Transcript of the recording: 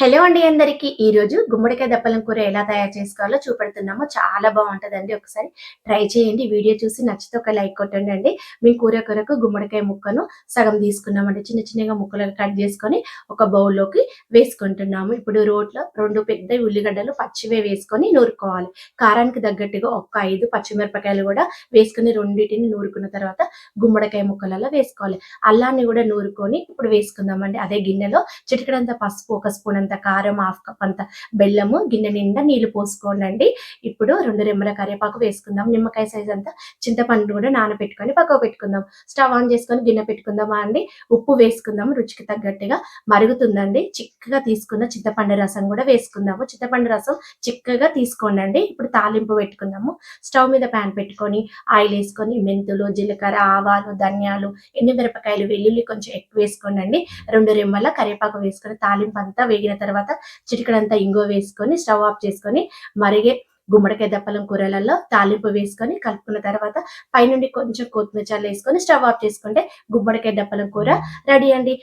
Hello అండి అందరికి. ఈ రోజు గుమ్మడికాయ దప్పలం కూర ఎలా తయారు చేసుకోవాలో చూపెడుతున్నాము. చాలా బాగుంటదండి ఒకసారి ట్రై చేయండి. వీడియో చూసి నచ్చితే ఒక లైక్ కొట్టండి అండి. మీ కూర కొరకు గుమ్మడికాయ ముక్కను సగం తీసుకున్నామండి. చిన్న చిన్నగా ముక్కలుగా కట్ చేసుకొని ఒక బౌల్లోకి వేసుకుంటున్నాము. ఇప్పుడు రోట్లో రెండు పెద్ద ఉల్లిగడ్డలు పచ్చివే వేసుకొని నూరుకోవాలి. కారానికి తగ్గట్టుగా ఒక ఐదు పచ్చిమిరపకాయలు కూడా వేసుకొని రెండింటిని నూరుకున్న తర్వాత గుమ్మడికాయ ముక్కలలో వేసుకోవాలి. అల్లాన్ని కూడా నూరుకొని ఇప్పుడు వేసుకుందామండి. అదే గిన్నెలో చిటికడంత పసుపు ఒక స్పూన్ అంత కారం హాఫ్ కప్ అంత బెల్లము గిన్నె నిండా నీళ్ళు పోసుకోండి ఇప్పుడు రెండు రెమ్మల కరివేపాకు వేసుకుందాం. నిమ్మకాయ సైజ్ అంతా చింతపండు కూడా నానబెట్టుకొని పక్కకు పెట్టుకుందాం. స్టవ్ ఆన్ చేసుకొని గిన్నె పెట్టుకుందామా అండి? ఉప్పు వేసుకుందాం. రుచికి తగ్గట్టుగా మరుగుతుందండి. చిక్కగా తీసుకున్న చింతపండు రసం కూడా వేసుకుందాము. చింతపండు రసం చిక్కగా తీసుకోండి ఇప్పుడు తాలింపు పెట్టుకుందాము. స్టవ్ మీద ప్యాన్ పెట్టుకొని ఆయిల్ వేసుకొని మెంతులు జీలకర్ర ఆవాలు ధనియాలు ఎన్ని మిరపకాయలు వెల్లుల్లి కొంచెం ఎక్కువ వేసుకోండి రెండు రెమ్మల కరివేపాకు వేసుకొని తాలింపు అంతా వేగిన తర్వాత చిటికడంతా ఇంగో వేసుకొని స్టవ్ ఆఫ్ చేసుకొని మరిగే గుమ్మడికాయ దప్పలం కూరలలో తాలింపు వేసుకొని కలుపుకున్న తర్వాత పైనుండి కొంచెం కొత్తిమీర చల్ల వేసుకొని స్టవ్ ఆఫ్ చేసుకుంటే గుమ్మడికాయ దప్పలం కూర రెడీ అండి.